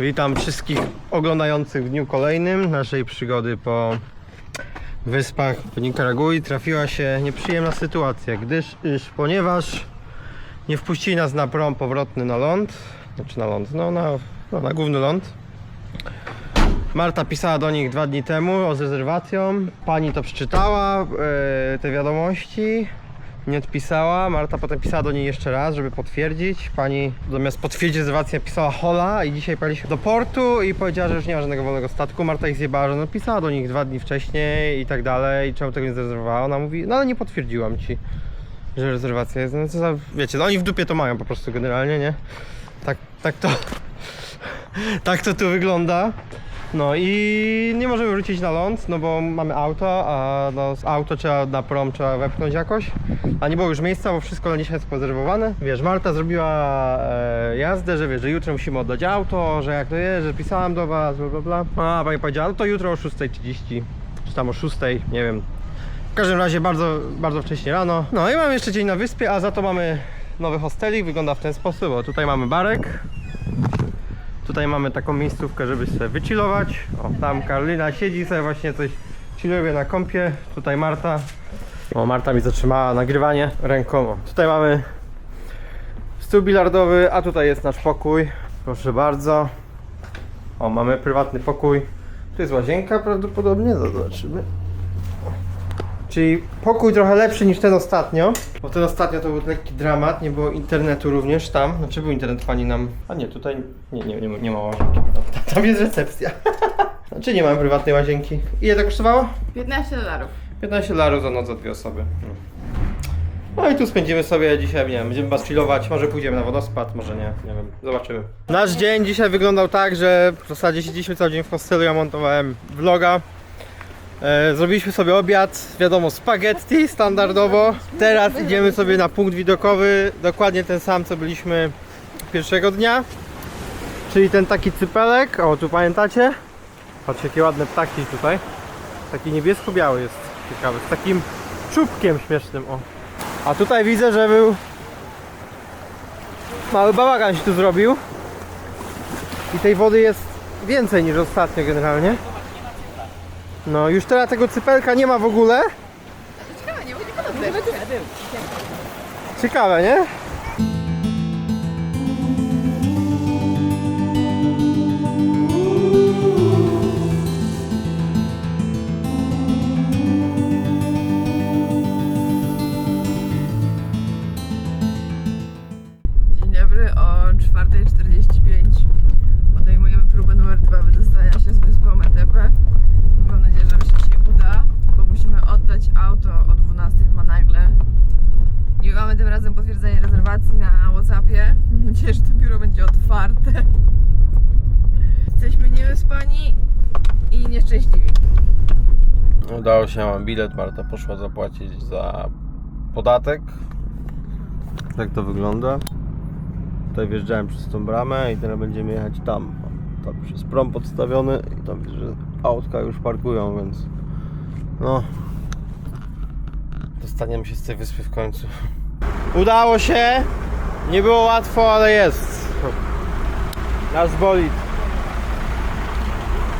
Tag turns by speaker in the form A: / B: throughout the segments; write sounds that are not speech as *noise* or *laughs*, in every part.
A: Witam wszystkich oglądających w dniu kolejnym naszej przygody po wyspach w Nikaragui. Trafiła się nieprzyjemna sytuacja, gdyż iż, ponieważ nie wpuścili nas na prom powrotny na ląd, znaczy na ląd, no na, no, na główny ląd. Marta pisała do nich dwa dni temu z rezerwacją. Pani to przeczytała, e, te wiadomości. Nie odpisała. Marta potem pisała do niej jeszcze raz, żeby potwierdzić. Pani zamiast potwierdzić rezerwację pisała hola i dzisiaj pojechaliśmy do portu i powiedziała, że już nie ma żadnego wolnego statku. Marta ich zjebała, że no pisała do nich dwa dni wcześniej i tak dalej. I czemu tego nie zarezerwowała? Ona mówi, no ale nie potwierdziłam ci, że rezerwacja jest. No co za, wiecie, no oni w dupie to mają po prostu generalnie, nie? Tak, tak to... *laughs* tak to tu wygląda. No i nie możemy wrócić na ląd, no bo mamy auto, a no, auto trzeba na prom trzeba wepchnąć jakoś. A nie było już miejsca, bo wszystko na dzisiaj jest pozerwowane. Wiesz, Marta zrobiła e, jazdę, że wiesz, że jutro musimy oddać auto, że jak to jest, że pisałam do was, bla bla bla. A pani powiedziała, no to jutro o 6.30, czy tam o 6.00, nie wiem. W każdym razie bardzo, bardzo wcześnie rano. No i mamy jeszcze dzień na wyspie, a za to mamy nowy hostelik. Wygląda w ten sposób, bo tutaj mamy barek. Tutaj mamy taką miejscówkę, żeby sobie wychillować. O, tam Karolina siedzi sobie właśnie coś chilluje na kąpie. Tutaj Marta. O, Marta mi zatrzymała nagrywanie ręką. Tutaj mamy stół bilardowy, a tutaj jest nasz pokój. Proszę bardzo. O, mamy prywatny pokój. Tu jest łazienka prawdopodobnie, zobaczymy. Czyli pokój trochę lepszy niż ten ostatnio. Bo ten ostatnio to był lekki dramat, nie było internetu również tam. Znaczy był internet pani nam. A nie, tutaj nie, nie, nie, ma- nie ma łazienki. *laughs* Tam jest recepcja. *laughs* Znaczy nie mamy prywatnej łazienki. Ile to kosztowało?
B: 15 dolarów.
A: 15 dolarów za noc za dwie osoby. No. No i tu spędzimy sobie dzisiaj, nie wiem, będziemy was chillować, może pójdziemy na wodospad, może nie, nie wiem, zobaczymy. Nasz dzień dzisiaj wyglądał tak, że w zasadzie siedzieliśmy cały dzień w hostelu, ja montowałem vloga. E, zrobiliśmy sobie obiad, wiadomo, spaghetti standardowo. Teraz idziemy sobie na punkt widokowy, dokładnie ten sam co byliśmy pierwszego dnia. Czyli ten taki cypelek, o tu pamiętacie? Patrzcie jakie ładne ptaki tutaj. Taki niebiesko-biały jest ciekawy, z takim czubkiem śmiesznym, o. A tutaj widzę, że był mały bałagan się tu zrobił. I tej wody jest więcej niż ostatnio generalnie. No już teraz tego cypelka nie ma w ogóle.
B: Ciekawe, nie.
A: Ciekawe, nie? Udało się, mam bilet. Marta poszła zapłacić za podatek. Tak to wygląda. Tutaj wjeżdżałem przez tą bramę i teraz będziemy jechać tam. Tam jest prom podstawiony i tam widzę, że autka już parkują, więc no dostaniemy się z tej wyspy w końcu. Udało się! Nie było łatwo, ale jest. Nasz bolid.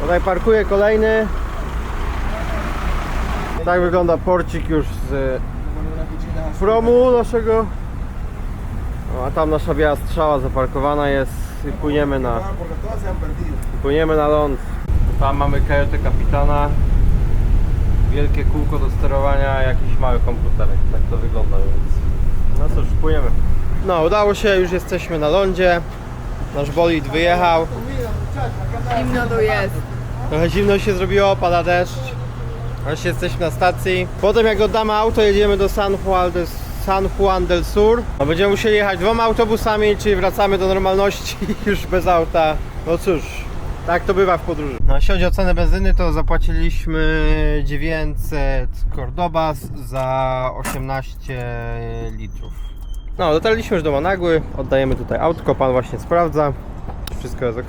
A: Tutaj parkuje kolejny. Tak wygląda porcik już z promu naszego. No, a tam nasza biała strzała zaparkowana jest i płyniemy na, płyniemy na ląd. Tam mamy kajutę kapitana. Wielkie kółko do sterowania, jakiś mały komputerek. Tak to wygląda, więc no cóż, płyniemy. No, udało się, już jesteśmy na lądzie. Nasz bolid wyjechał.
B: Zimno tu jest.
A: Trochę zimno się zrobiło, pada deszcz. Właśnie jesteśmy na stacji. Potem jak oddamy auto, jedziemy do San Juan del, San Juan del Sur. No, będziemy musieli jechać dwoma autobusami, czyli wracamy do normalności *laughs* już bez auta. No cóż, tak to bywa w podróży. No, jeśli chodzi o cenę benzyny, to zapłaciliśmy 900 Cordobas za 18 litrów. No, dotarliśmy już do Managły, oddajemy tutaj autko, pan właśnie sprawdza, wszystko jest ok.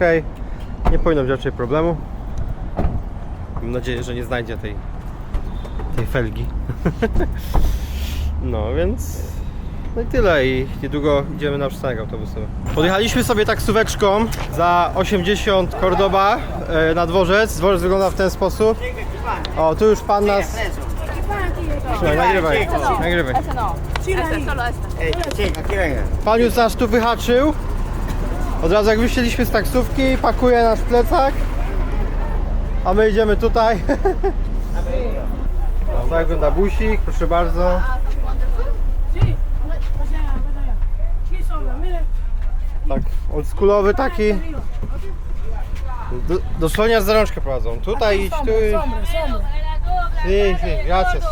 A: Nie powinno być raczej problemu. Mam nadzieję, że nie znajdzie tej, tej felgi. No więc No i tyle i niedługo idziemy na przystanek autobusowy. Podjechaliśmy sobie taksóweczką za 80 Cordoba e, na dworzec. Dworzec wygląda w ten sposób. O, tu już pan nas... Trzymaj, nagrywaj, nagrywaj. Pan już nas tu wyhaczył. Od razu jak wysiedliśmy z taksówki, pakuje nasz plecak. A my idziemy tutaj. *laughs* Tak wygląda busik, proszę bardzo. Tak, oldschoolowy taki. Do, dosłownie za rączkę prowadzą. Tutaj idź, tu gracias.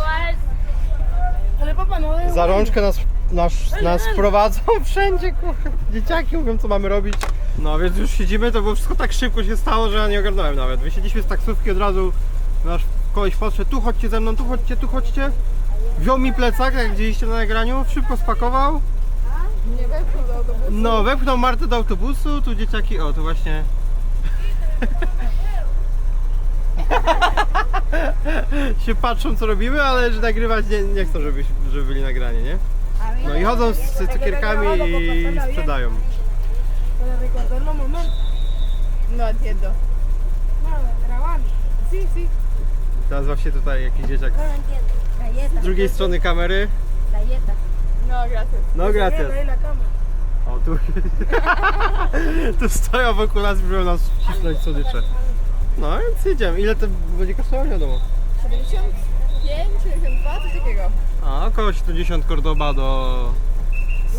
C: No de
A: Za rączkę nas, nas, nas prowadzą *laughs* wszędzie, kurwa. Dzieciaki mówią co mamy robić. No więc już siedzimy, to było wszystko tak szybko się stało, że ja nie ogarnąłem nawet. Wysiedliśmy z taksówki od razu, nasz koleś podszedł, tu chodźcie ze mną, tu chodźcie, tu chodźcie. Wziął mi plecak, jak widzieliście na nagraniu, szybko spakował.
B: Nie wepchnął do autobusu.
A: No, wepchnął Martę do autobusu, tu dzieciaki, o, tu właśnie... *laughs* się patrzą co robimy, ale że nagrywać nie, nie chcą, żeby, żeby byli nagrani, nie? No i chodzą z cukierkami i sprzedają.
B: No entiendo.
C: No, grabando. Sí, sí.
A: Teraz właśnie tutaj jakiś dzieciak
D: No lo entiendo. Galleta.
A: z drugiej strony kamery.
B: No, gracias.
A: No gracias.
C: Ahí la cámara.
A: O, tu, *laughs* tu stoją wokół nas i próbują nas wcisnąć słodycze. No więc jedziemy. Ile to będzie kosztowało? Nie wiadomo.
B: 75, 72, coś takiego.
A: A, około 70 Cordoba do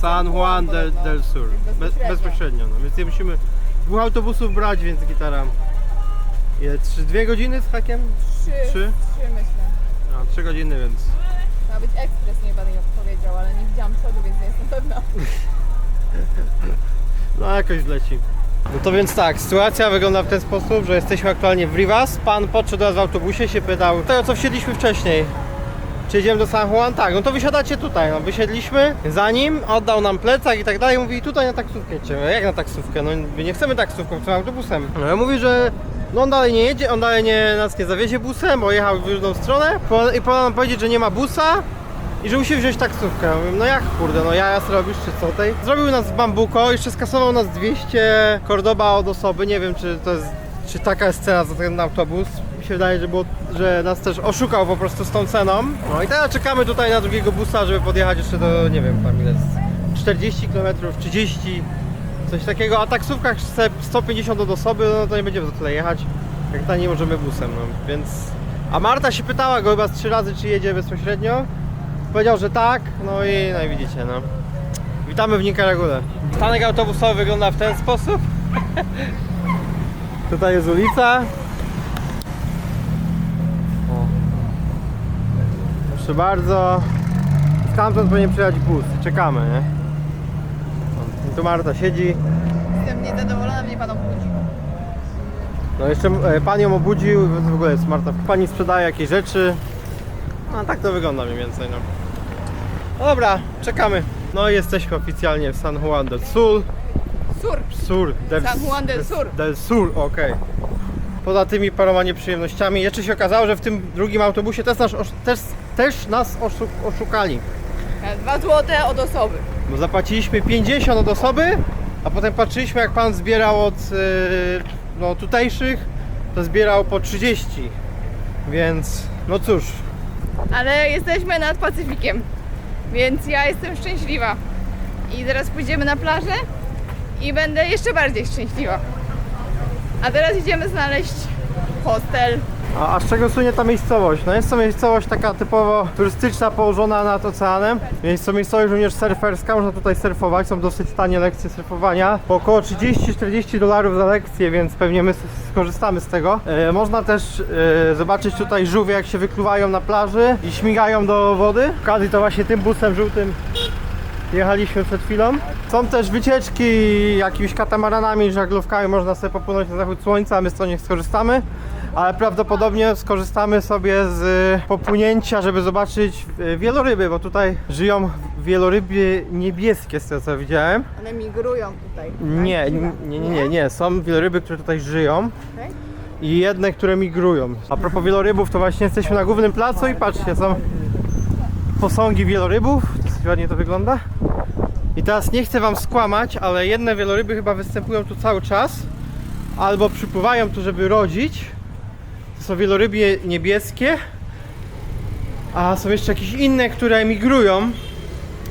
A: San Juan del, del Sur. Be,
B: Bezpośrednio.
A: bezpośrednio, no więc nie musimy dwóch autobusów brać, więc gitara. Ile? 3, 2 godziny z hakiem?
B: Trzy,
A: Trzy?
B: trzy myślę.
A: A, 3 godziny, więc
B: Ma być ekspres, nie jej powiedział, ale nie widziałam przodu, więc nie jestem pewna. *laughs*
A: no jakoś zleci. No to więc tak, sytuacja wygląda w ten sposób, że jesteśmy aktualnie w Rivas. Pan podszedł do nas w autobusie, się pytał, tego co wsiedliśmy wcześniej. Czy jedziemy do San Juan? Tak, no to wysiadacie tutaj, no wysiedliśmy za nim, oddał nam plecak i tak dalej, mówi tutaj na taksówkę jedziemy. Jak na taksówkę? No my nie chcemy taksówką, chcemy autobusem. No ja mówi, że no on dalej nie jedzie, on dalej nie, nas nie zawiezie busem, bo jechał w różną stronę i podał nam powiedzieć, że nie ma busa i że musi wziąć taksówkę. Mówię, no jak kurde, no ja robisz czy co tej? Zrobił nas w bambuko, jeszcze skasował nas 200 kordoba od osoby, nie wiem czy to jest, czy taka jest cena za ten autobus. Mi się wydaje, że, było, że nas też oszukał po prostu z tą ceną. No i teraz czekamy tutaj na drugiego busa, żeby podjechać jeszcze do, nie wiem tam ile jest, 40 km, 30 coś takiego, a taksówka chce 150 od osoby, no to nie będziemy za tyle jechać, jak ta nie możemy busem, no więc... A Marta się pytała go chyba z trzy razy, czy jedzie bezpośrednio. Powiedział, że tak, no i, no i widzicie, no. Witamy w Nikaragule. Stanek autobusowy wygląda w ten sposób. *laughs* Tutaj jest ulica. O. Proszę bardzo. Stamtąd powinien przyjechać bus. Czekamy, nie? Tu Marta siedzi.
B: Jestem niezadowolona, mnie pan obudzi.
A: No jeszcze e, pan ją obudził, w ogóle jest Marta. Pani sprzedaje jakieś rzeczy. No tak to wygląda mniej więcej, no. No dobra, czekamy. No i jesteśmy oficjalnie w San Juan del Sur.
B: Sur.
A: Sur. Del,
B: San Juan del Sur.
A: Del Sur, okej. Poza tymi paroma nieprzyjemnościami, jeszcze się okazało, że w tym drugim autobusie też nas, osz- też, też nas oszu, oszukali.
B: Dwa złote od osoby.
A: Bo zapłaciliśmy 50 od osoby, a potem patrzyliśmy jak pan zbierał od yy, no, tutejszych, to zbierał po 30. Więc no cóż,
B: Ale jesteśmy nad Pacyfikiem, więc ja jestem szczęśliwa. I teraz pójdziemy na plażę i będę jeszcze bardziej szczęśliwa. A teraz idziemy znaleźć hostel.
A: A, a z czego słynie ta miejscowość? No jest to miejscowość taka typowo turystyczna, położona nad oceanem. Jest to miejscowość również surferska, można tutaj surfować, są dosyć tanie lekcje surfowania. Po około 30-40 dolarów za lekcję, więc pewnie my skorzystamy z tego. E, można też e, zobaczyć tutaj żółwie jak się wykluwają na plaży i śmigają do wody. Okazji to właśnie tym busem żółtym jechaliśmy przed chwilą. Są też wycieczki jakimiś katamaranami, żaglówkami, można sobie popłynąć na zachód słońca, my z tego nie skorzystamy. Ale prawdopodobnie skorzystamy sobie z y, popłynięcia, żeby zobaczyć y, wieloryby, bo tutaj żyją wieloryby niebieskie, z tego co widziałem.
B: One migrują tutaj.
A: Nie, nie, nie, nie, nie. Są wieloryby, które tutaj żyją i jedne, które migrują. A propos wielorybów, to właśnie jesteśmy na głównym placu i patrzcie, są posągi wielorybów. Dosyć ładnie to wygląda. I teraz nie chcę wam skłamać, ale jedne wieloryby chyba występują tu cały czas. Albo przypływają tu, żeby rodzić. Są wieloryby niebieskie. A są jeszcze jakieś inne, które emigrują.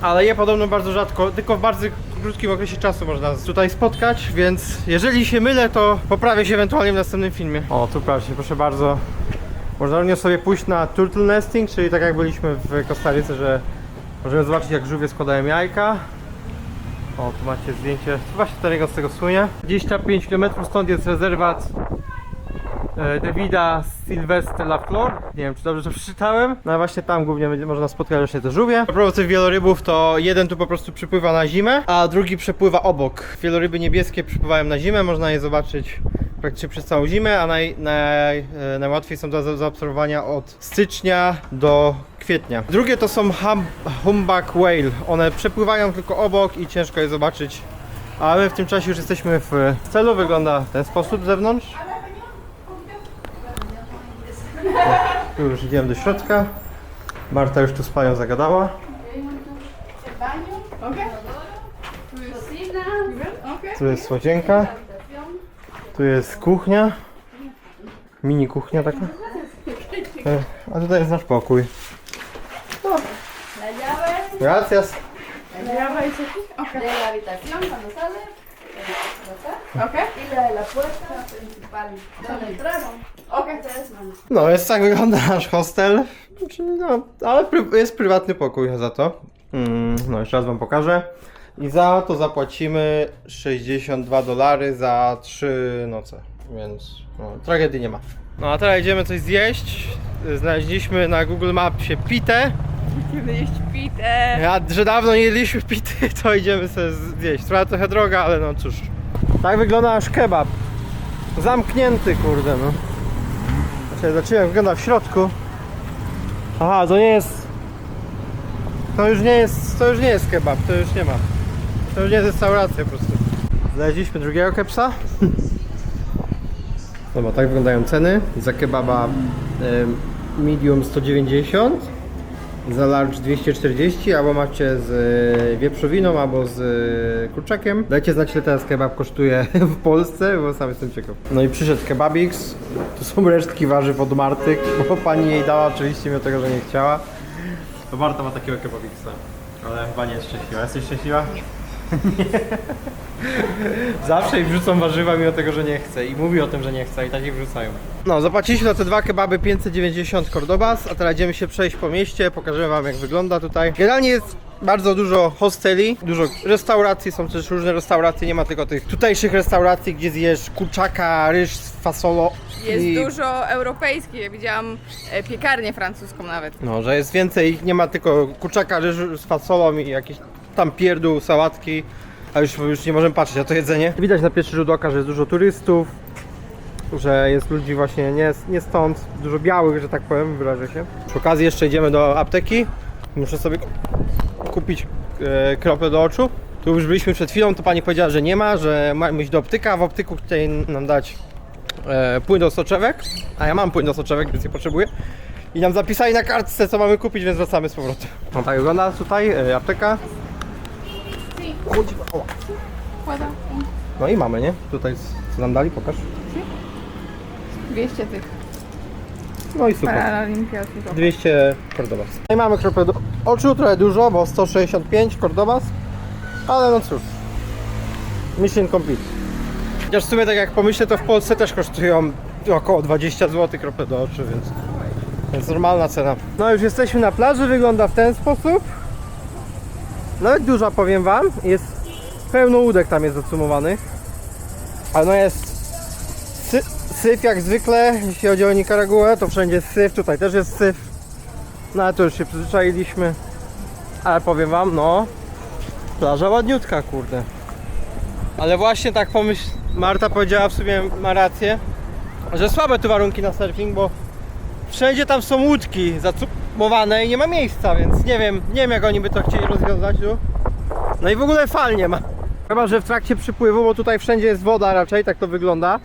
A: Ale je podobno bardzo rzadko, tylko w bardzo krótkim okresie czasu można tutaj spotkać, więc jeżeli się mylę, to poprawię się ewentualnie w następnym filmie. O, tu proszę, proszę bardzo. Można również sobie pójść na turtle nesting, czyli tak jak byliśmy w Kostaryce, że możemy zobaczyć jak żółwie składają jajka. O, tu macie zdjęcie, właśnie tego z tego słynie. 25 km stąd jest rezerwat e, Davida Sylvestre Lafleur. Nie wiem, czy dobrze to przeczytałem. No a właśnie tam głównie będzie można spotkać właśnie te żółwie. A propos tych wielorybów, to jeden tu po prostu przypływa na zimę, a drugi przepływa obok. Wieloryby niebieskie przypływają na zimę, można je zobaczyć praktycznie przez całą zimę, a naj, naj, e, najłatwiej są do za- zaobserwowania od stycznia do kwietnia. Drugie to są hum, humpback whale. One przepływają tylko obok i ciężko je zobaczyć. A my w tym czasie już jesteśmy w celu. Wygląda w ten sposób z zewnątrz. Tu już idziemy do środka. Marta już tu z panią zagadała. Tu jest łazienka. Tu jest kuchnia. Mini kuchnia taka. E, A tutaj jest nasz pokój. Gracias.
D: de la habitación cuando sale,
B: Ok.
D: y la de la puerta principal donde entraron. Ok. Ustedes van.
A: No, jest tak wygląda nasz hostel. Znaczy, No, ale pry- jest prywatny pokój za to. Mm, no, jeszcze raz wam pokażę. I za to zapłacimy 62 dolary za 3 noce. Więc no, tragedii nie ma. No a teraz idziemy coś zjeść. Znaleźliśmy na Google Mapsie pitę.
B: Kiedy jeść pitę.
A: Ja, że dawno nie jedliśmy pity, *laughs* to idziemy sobie zjeść. Trochę trochę droga, ale no cóż. Tak wygląda nasz kebab. Zamknięty, kurde, no. Zobaczymy jak wygląda w środku. Aha, to nie jest... To już nie jest, to już nie jest kebab, to już nie ma. To już nie jest restauracja po prostu. Znaleźliśmy drugiego kepsa. *laughs* Dobra, tak wyglądają ceny. Za kebaba medium 190 za large 240, albo macie z e, wieprzowiną, albo z e, kurczakiem. Dajcie znać, ile teraz kebab kosztuje *laughs* w Polsce, bo sam jestem ciekaw. No i przyszedł kebabix. Tu są *laughs* resztki warzyw od Marty, bo pani jej dała oczywiście mimo tego, że nie chciała. To Marta ma takiego kebabixa, ale chyba nie jest szczęśliwa. Jesteś szczęśliwa? *laughs* Zawsze jej wrzucą warzywa mimo tego, że nie chce i mówi o tym, że nie chce i tak ich wrzucają. No, zapłaciliśmy za te dwa kebaby 590 Cordobas, a teraz idziemy się przejść po mieście, pokażę wam jak wygląda tutaj. Generalnie jest bardzo dużo hosteli, dużo restauracji, są też różne restauracje, nie ma tylko tych tutejszych restauracji, gdzie zjesz kurczaka, ryż z fasolo.
B: Jest
A: i...
B: dużo europejskich. Ja widziałam e, piekarnię francuską nawet.
A: No, że jest więcej, nie ma tylko kurczaka, ryżu z fasolą i jakieś tam pierdół, sałatki. A już, już nie możemy patrzeć na to jedzenie. Widać na pierwszy rzut oka, że jest dużo turystów, że jest ludzi właśnie nie, nie stąd, dużo białych, że tak powiem, wyrażę się. Przy okazji jeszcze idziemy do apteki. Muszę sobie kupić e, krople do oczu. Tu już byliśmy przed chwilą, to pani powiedziała, że nie ma, że mamy iść do optyka, w optyku tutaj nam dać e, płyn do soczewek, a ja mam płyn do soczewek, więc nie potrzebuję. I nam zapisali na kartce, co mamy kupić, więc wracamy z powrotem. No tak wygląda tutaj e, apteka. O. No i mamy, nie? Tutaj co nam dali, pokaż.
B: 200 tych
A: No i super.
B: paralimpiadów.
A: 200 Cordobas. No i mamy kropę do oczu, trochę dużo, bo 165 Cordobas. Ale no cóż. Mission complete. Chociaż w sumie tak jak pomyślę, to w Polsce też kosztują około 20 zł krople do oczu, więc, więc normalna cena. No już jesteśmy na plaży, wygląda w ten sposób. Nawet duża powiem wam, jest pełno łódek tam jest zacumowanych. Ale no jest sy syf jak zwykle, jeśli chodzi o Nicaraguę, to wszędzie jest syf, tutaj też jest syf. No ale to już się przyzwyczailiśmy. Ale powiem wam, no, plaża ładniutka, kurde. Ale właśnie tak pomyśl, Marta powiedziała w sumie, ma rację, że słabe tu warunki na surfing, bo wszędzie tam są łódki zacumowane i nie ma miejsca, więc nie wiem, nie wiem jak oni by to chcieli rozwiązać tu. No i w ogóle fal nie ma. Chyba, że w trakcie przypływu, bo tutaj wszędzie jest woda raczej, tak to wygląda.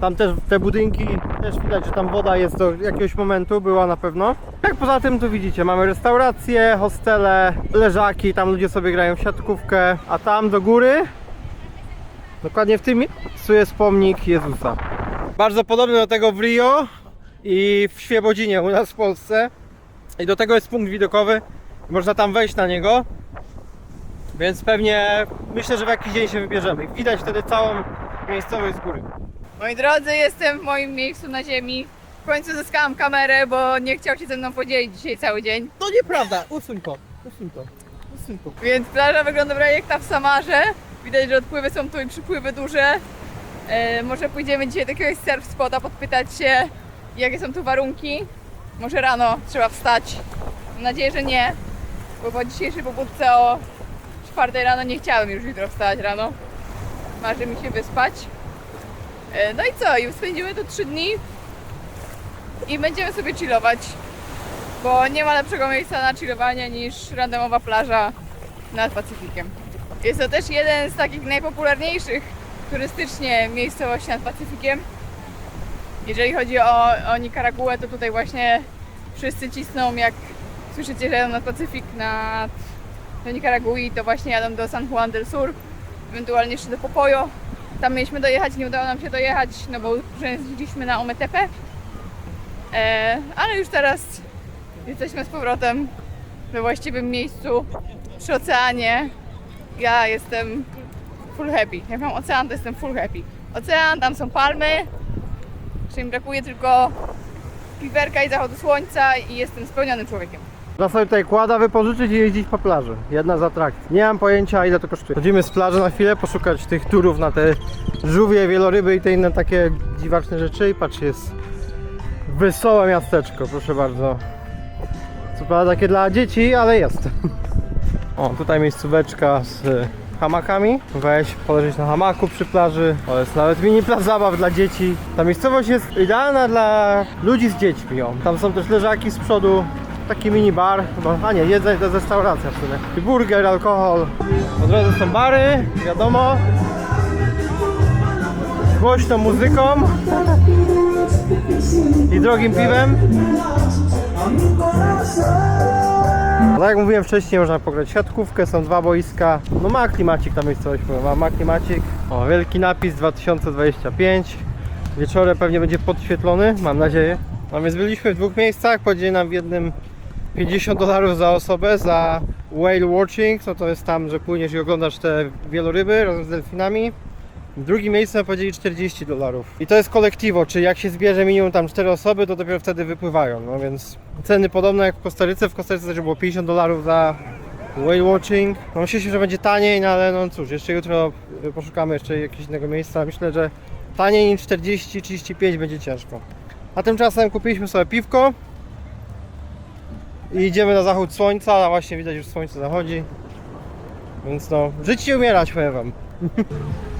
A: Tam też te budynki, też widać, że tam woda jest do jakiegoś momentu, była na pewno. Jak poza tym tu widzicie, mamy restauracje, hostele, leżaki, tam ludzie sobie grają w siatkówkę, a tam do góry, dokładnie w tym miejscu jest pomnik Jezusa. Bardzo podobny do tego w Rio i w Świebodzinie u nas w Polsce. I do tego jest punkt widokowy, można tam wejść na niego. Więc pewnie myślę, że w jakiś dzień się wybierzemy. Widać wtedy całą miejscowość z góry.
B: Moi drodzy, jestem w moim miejscu na ziemi. W końcu zyskałam kamerę, bo nie chciał się ze mną podzielić dzisiaj cały dzień.
A: To nieprawda, usuń to, usuń to, usuń to.
B: Więc plaża wygląda prawie jak ta w Samarze. Widać, że odpływy są tu i przypływy duże. E, może pójdziemy dzisiaj do jakiegoś surf spota, podpytać się, jakie są tu warunki. Może rano trzeba wstać. Mam nadzieję, że nie, bo po dzisiejszej pobudce o 4 rano nie chciałem już jutro wstać rano. Marzy mi się wyspać. E, no i co? I spędzimy tu 3 dni i będziemy sobie chillować, bo nie ma lepszego miejsca na chillowanie niż randomowa plaża nad Pacyfikiem. Jest to też jeden z takich najpopularniejszych turystycznie miejscowości nad Pacyfikiem. Jeżeli chodzi o, o Nicaraguę, to tutaj właśnie wszyscy cisną, jak słyszycie, że jadą nad Pacyfik, nad, do Nikaragui, to właśnie jadą do San Juan del Sur, ewentualnie jeszcze do Popoyo. Tam mieliśmy dojechać, nie udało nam się dojechać, no bo urzędziliśmy na Ometepe. E, ale już teraz jesteśmy z powrotem we właściwym miejscu przy oceanie. Ja jestem full happy. Jak mam ocean, to jestem full happy. Ocean, tam są palmy, jeszcze mi brakuje tylko piwerka i zachodu słońca i jestem spełnionym człowiekiem.
A: Trzeba sobie tutaj kłada wypożyczyć i jeździć po plaży. Jedna z atrakcji. Nie mam pojęcia ile to kosztuje. Chodzimy z plaży na chwilę, poszukać tych turów na te żółwie, wieloryby i te inne takie dziwaczne rzeczy. I patrz, jest wesołe miasteczko, proszę bardzo. Co prawda takie dla dzieci, ale jest. O, tutaj miejscóweczka z hamakami. Weź poleżeć na hamaku przy plaży. To jest nawet mini plac zabaw dla dzieci. Ta miejscowość jest idealna dla ludzi z dziećmi. O. Tam są też leżaki z przodu. Taki mini bar, chyba, a nie, jedzenie to jest restauracja w sumie. I burger, alkohol. Po drodze są bary, wiadomo. Głośną muzyką i drogim piwem. No jak mówiłem wcześniej, można pograć siatkówkę, są dwa boiska. No ma klimacik ta miejscowość, wam, ma klimacik. O, wielki napis 2025. Wieczorem pewnie będzie podświetlony, mam nadzieję. No więc byliśmy w dwóch miejscach, powiedzieli nam w jednym 50 dolarów za osobę za whale watching, no to jest tam, że płyniesz i oglądasz te wieloryby razem z delfinami. W drugim miejscu powiedzieli 40 dolarów. I to jest kolektywo, czyli jak się zbierze minimum tam 4 osoby, to dopiero wtedy wypływają. No więc ceny podobne jak w Kostaryce. W Kostaryce też było 50 dolarów za whale watching. No myślę, że będzie taniej, no ale no cóż, jeszcze jutro y, poszukamy jeszcze jakiegoś innego miejsca. Myślę, że taniej niż 40-35 będzie ciężko. A tymczasem kupiliśmy sobie piwko i idziemy na zachód słońca, a właśnie widać już słońce zachodzi. Więc no, żyć i umierać powiem wam. *laughs*